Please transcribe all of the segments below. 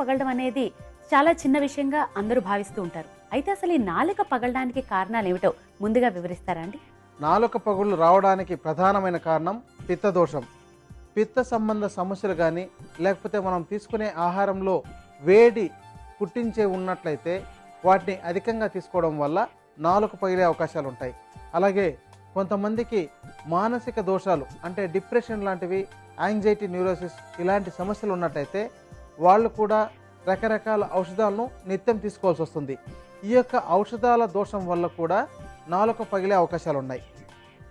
పగలడం అనేది చాలా చిన్న విషయంగా అందరూ భావిస్తూ ఉంటారు. అయితే అసలు ఈ నాలుక పగలడానికి కారణాలు ఏమిటో ముందుగా వివరిస్తారా అండి? నాలుక పగుళ్ళు రావడానికి ప్రధానమైన కారణం పిత్తదోషం పిత్త సంబంధ సమస్యలు కానీ లేకపోతే మనం తీసుకునే ఆహారంలో వేడి పుట్టించే ఉన్నట్లయితే వాటిని అధికంగా తీసుకోవడం వల్ల నాలుక పగిలే అవకాశాలు ఉంటాయి. అలాగే కొంతమందికి మానసిక దోషాలు అంటే డిప్రెషన్ లాంటివి యాంగ్జైటీ న్యూరోసిస్ ఇలాంటి సమస్యలు ఉన్నట్లయితే వాళ్ళు కూడా రకరకాల ఔషధాలను నిత్యం తీసుకోవాల్సి వస్తుంది. ఈ యొక్క ఔషధాల దోషం వల్ల కూడా నాలుక పగిలే అవకాశాలు ఉన్నాయి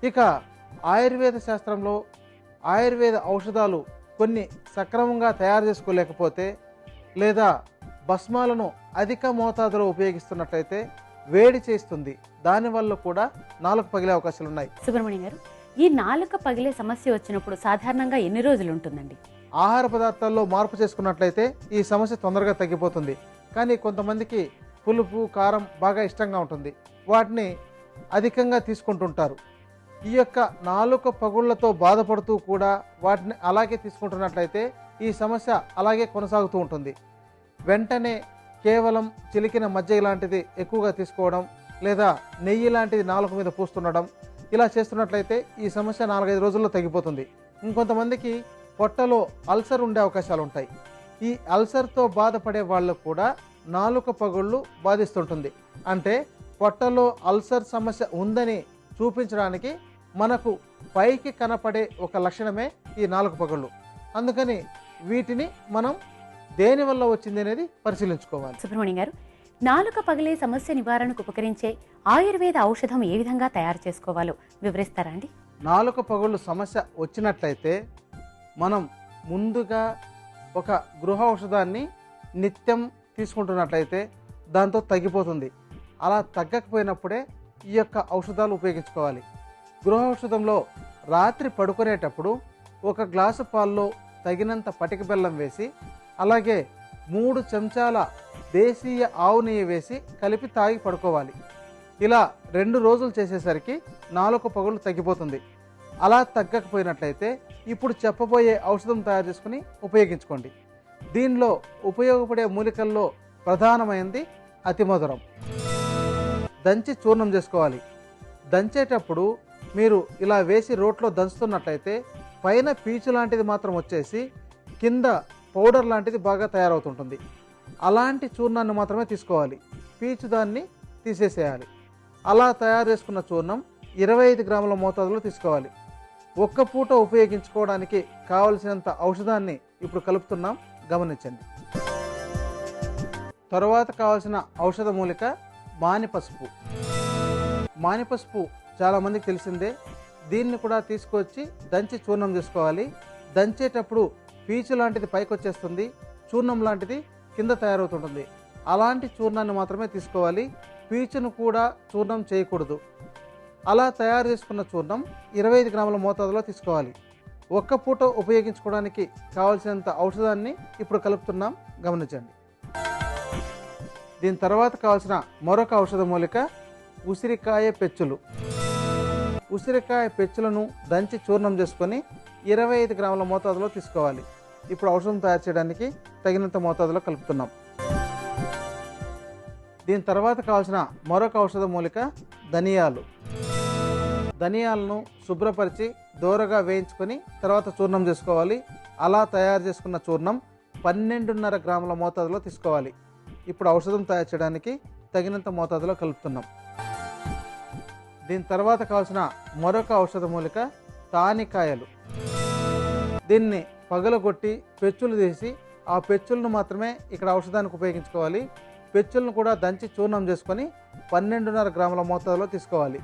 ఇక ఆయుర్వేద శాస్త్రంలో ఆయుర్వేద ఔషధాలు కొన్ని సక్రమంగా తయారు చేసుకోలేకపోతే లేదా భస్మాలను అధిక మోతాదులో ఉపయోగిస్తున్నట్లయితే వేడి చేస్తుంది. దానివల్ల కూడా నాలుక పగిలే అవకాశాలు ఉన్నాయి సుబ్రహ్మణ్యం గారు ఈ నాలుక పగిలే సమస్య వచ్చినప్పుడు సాధారణంగా ఎన్ని రోజులు ఉంటుందండి? ఆహార పదార్థాల్లో మార్పు చేసుకున్నట్లయితే ఈ సమస్య తొందరగా తగ్గిపోతుంది. కానీ కొంతమందికి పులుపు కారం బాగా ఇష్టంగా ఉంటుంది. వాటిని అధికంగా తీసుకుంటుంటారు. ఈ యొక్క నాలుక పగుళ్ళతో బాధపడుతూ కూడా వాటిని అలాగే తీసుకుంటున్నట్లయితే ఈ సమస్య అలాగే కొనసాగుతూ ఉంటుంది. వెంటనే కేవలం చిలికిన మజ్జిగ లాంటిది ఎక్కువగా తీసుకోవడం లేదా నెయ్యి లాంటిది నాలుక మీద పూస్తుండడం ఇలా చేస్తున్నట్లయితే ఈ సమస్య నాలుగైదు రోజుల్లో తగ్గిపోతుంది. ఇంకొంతమందికి పొట్టలో అల్సర్ ఉండే అవకాశాలు ఉంటాయి ఈ అల్సర్తో బాధపడే వాళ్ళకు కూడా నాలుక పగుళ్ళు బాధిస్తుంటుంది. అంటే పొట్టలో అల్సర్ సమస్య ఉందని చూపించడానికి మనకు పైకి కనపడే ఒక లక్షణమే ఈ నాలుక పగుళ్ళు. అందుకని వీటిని మనం దేని వల్ల వచ్చింది అనేది పరిశీలించుకోవాలి. సుబ్రహ్మణ్యం గారు నాలుక పగిలే సమస్య నివారణకు ఉపకరించే ఆయుర్వేద ఔషధం ఏ విధంగా తయారు చేసుకోవాలో వివరిస్తారా అండి? నాలుక పగుళ్ళు సమస్య వచ్చినట్లయితే మనం ముందుగా ఒక గృహ ఔషధాన్ని నిత్యం తీసుకుంటున్నట్లయితే దాంతో తగ్గిపోతుంది. అలా తగ్గకపోయినప్పుడే ఈ యొక్క ఔషధాలు ఉపయోగించుకోవాలి. గృహ ఔషధంలో రాత్రి పడుకునేటప్పుడు ఒక గ్లాసు పాల్లో తగినంత పటిక బెల్లం వేసి అలాగే మూడు చెంచాల దేశీయ ఆవు నెయ్యి వేసి కలిపి తాగి పడుకోవాలి. ఇలా రెండు రోజులు చేసేసరికి నాలుగు పగులు తగ్గిపోతుంది. అలా తగ్గకపోయినట్లయితే ఇప్పుడు చెప్పబోయే ఔషధం తయారు చేసుకుని ఉపయోగించుకోండి. దీనిలో ఉపయోగపడే మూలికల్లో ప్రధానమైనది అతిమధురం దంచి చూర్ణం చేసుకోవాలి. దంచేటప్పుడు మీరు ఇలా వేసి రోట్లో దంచుతున్నట్లయితే పైన పీచు లాంటిది మాత్రం వచ్చేసి కింద పౌడర్ లాంటిది బాగా తయారవుతుంటుంది. అలాంటి చూర్ణాన్ని మాత్రమే తీసుకోవాలి. పీచు దాన్ని తీసేసేయాలి. అలా తయారు చేసుకున్న చూర్ణం ఇరవై ఐదు గ్రాముల మోతాదులో తీసుకోవాలి. ఒక్క పూట ఉపయోగించుకోవడానికి కావలసినంత ఔషధాన్ని ఇప్పుడు కలుపుతున్నాం. గమనించండి. తర్వాత కావాల్సిన ఔషధ మూలిక మానిపసుపు. మానిపసుపు చాలామందికి తెలిసిందే. దీన్ని కూడా తీసుకొచ్చి దంచి చూర్ణం చేసుకోవాలి. దంచేటప్పుడు పీచు లాంటిది పైకి వచ్చేస్తుంది చూర్ణం లాంటిది కింద తయారవుతుంటుంది. అలాంటి చూర్ణాన్ని మాత్రమే తీసుకోవాలి. పీచును కూడా చూర్ణం చేయకూడదు. అలా తయారు చేసుకున్న చూర్ణం ఇరవై ఐదు గ్రాముల మోతాదులో తీసుకోవాలి. ఒక్క పూట ఉపయోగించుకోవడానికి కావాల్సినంత ఔషధాన్ని ఇప్పుడు కలుపుతున్నాం. గమనించండి. దీని తర్వాత కావాల్సిన మరొక ఔషధ మూలిక ఉసిరికాయ పెచ్చులు. ఉసిరికాయ పెచ్చులను దంచి చూర్ణం చేసుకొని ఇరవై ఐదు గ్రాముల మోతాదులో తీసుకోవాలి. ఇప్పుడు ఔషధం తయారు చేయడానికి తగినంత మోతాదులో కలుపుతున్నాం. దీని తర్వాత కావాల్సిన మరొక ఔషధ మూలిక ధనియాలు. ధనియాలను శుభ్రపరిచి దోరగా వేయించుకొని తర్వాత చూర్ణం చేసుకోవాలి. అలా తయారు చేసుకున్న చూర్ణం పన్నెండున్నర గ్రాముల మోతాదులో తీసుకోవాలి. ఇప్పుడు ఔషధం తయారు చేయడానికి తగినంత మోతాదులో కలుపుతున్నాం. దీని తర్వాత కావాల్సిన మరొక ఔషధ మూలిక తానికాయలు దీన్ని పగలగొట్టి పెచ్చులు తీసి ఆ పెచ్చులను మాత్రమే ఇక్కడ ఔషధానికి ఉపయోగించుకోవాలి. పెచ్చులను కూడా దంచి చూర్ణం చేసుకొని పన్నెండున్నర గ్రాముల మోతాదులో తీసుకోవాలి.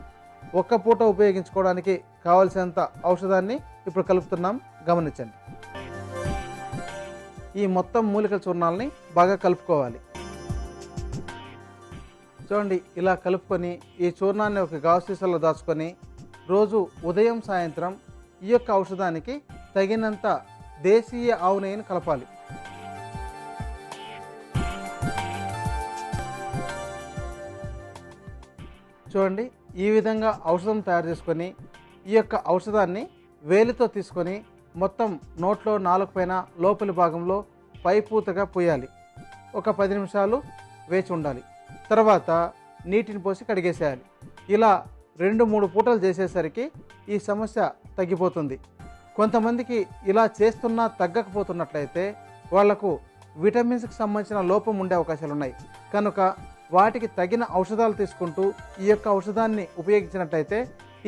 ఒక్క పూట ఉపయోగించుకోవడానికి కావలసినంత ఔషధాన్ని ఇప్పుడు కలుపుతున్నాం. గమనించండి. ఈ మొత్తం మూలికల చూర్ణాలని బాగా కలుపుకోవాలి. చూడండి ఇలా కలుపుకొని ఈ చూర్ణాన్ని ఒక గాజు సీసాలో దాచుకొని రోజు ఉదయం సాయంత్రం ఈ యొక్క ఔషధానికి తగినంత దేశీయ ఆవు నెయ్యిని కలపాలి. చూడండి ఈ విధంగా ఔషధం తయారు చేసుకొని ఈ యొక్క ఔషధాన్ని వేలితో తీసుకొని మొత్తం నోట్లో నాలుగు పైన లోపలి భాగంలో పైపూతగా పోయాలి. ఒక పది నిమిషాలు వేచి ఉండాలి. తర్వాత నీటిని పోసి కడిగేసేయాలి. ఇలా రెండు మూడు పూటలు చేసేసరికి ఈ సమస్య తగ్గిపోతుంది. కొంతమందికి ఇలా చేస్తున్నా తగ్గకపోతున్నట్లయితే వాళ్ళకు విటమిన్స్కి సంబంధించిన లోపం ఉండే అవకాశాలు ఉన్నాయి కనుక వాటికి తగిన ఔషధాలు తీసుకుంటూ ఈ యొక్క ఔషధాన్ని ఉపయోగించినట్లయితే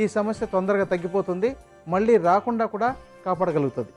ఈ సమస్య తొందరగా తగ్గిపోతుంది. మళ్ళీ రాకుండా కూడా కాపాడగలుగుతుంది.